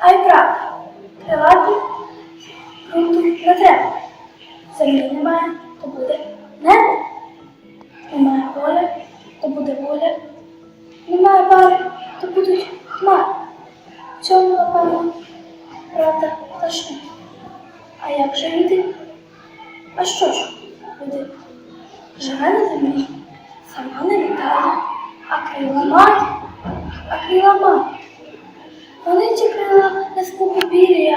А й правда, крилати грунту не треба. Землі немає, то буде небо. Немає поля, то буде воля. Немає пари, то будуть хмари. В цьому, напевно, правда точно. А як же люди? А що ж, люди живе на землі, сама не літає, а крила має, а крила має. Вони ці крила не з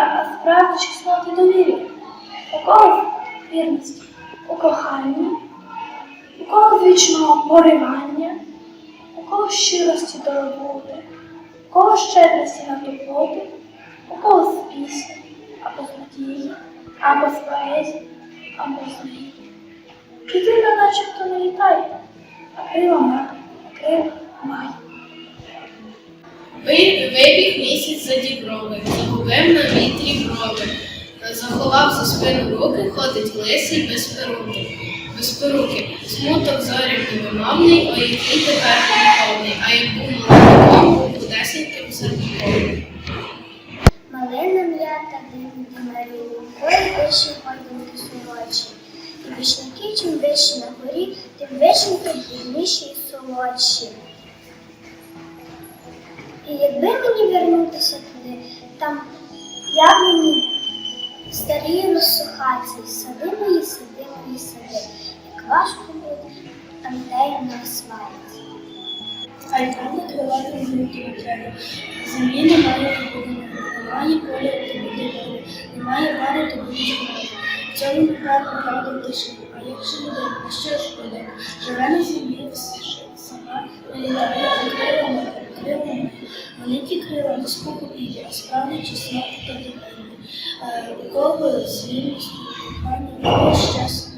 покупір'я, а з правди чесноти довір'я. У кого вірності, у коханні, у кого вічного поривання, у кого щирості до роботи, у кого щедрості на турботи, у кого з пісні, або з надії, або з поезії, або з мрії. Людина начебто не літає, а крила має, крила має. Вибіг місяць за діброви, загубив на вітрі брови, заховав за спину руки, ходить лисий без перуки, без перуки. Смуток зорі невимовний, ой, який тепер неповний, а як був молодиком, був худесеньким сердиком. Малина м'ята дивні Марії, ой, виші пойдуть сорочі. І вишняки, чим вище на горі, тим вишеньки дрібніші і солодші. І якби мені вернутися старі розсухаті, сади мої, сади мої сади, як важко буде там тею на асфальті. А й правда крилати звуки треба. Землі немає, то буде небо. Немає поля, то буде воля. Немає пари, то буде земля. В цьому правда правда лише. А як же людина? А що ж людина? Живе на землі, сама не літає, а крила має, крила. Великі крила спокійні, а справді чесноти та довір'я. У кого з вільністю, кохання, щастя,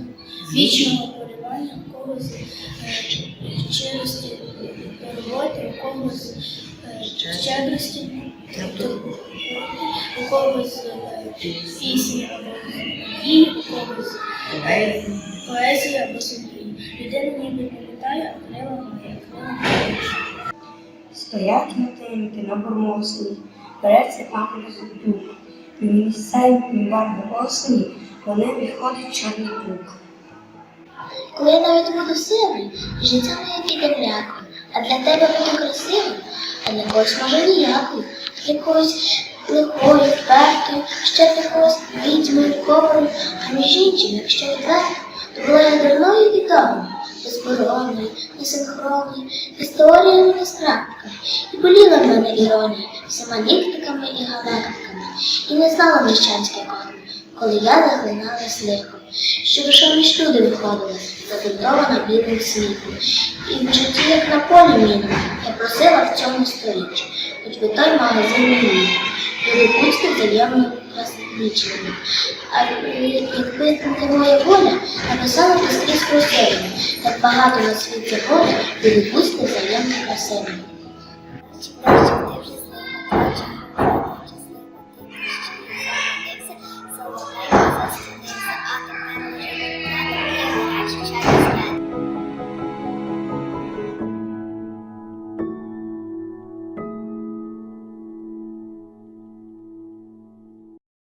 вічного поривання, у кого з е, щирості роботи, у кого з е, щедрості, тобто у кого з е, пісні або і у кого з поезії або симфонії. Людина ніби літає, а крила має, крила має. Стоять на бурмосні, береться пам'ять з дух. І в місцеві барви осені по небі ходить чорний круг. Коли я навіть буду сивий, життя моє піде м'яко, а для тебе буду красивим, а для когось може ніякою, для когось лихою, впертою, ще для когось відьмою, коброю, а між іншим, якщо відверто, то була я дурною і відомою, безборонною, несинхронною, із теоріями та справками, і боліла в мене іронія, всіма ніктиками і галактиками, і не знала міщанське кони, коли я заглиналась лихом, що душа між люди виходила, забинтована білим світлом. І в житті, як на полі міну, я просила в цьому сторіччі, хоч би той магазин не міг. Люди будьте взаємно вічними. А якби не моя воля, написала б скрізь як багато на світі горя, люди будьте взаємно красивими. Çıkmaz şimdi evresine bakacağım.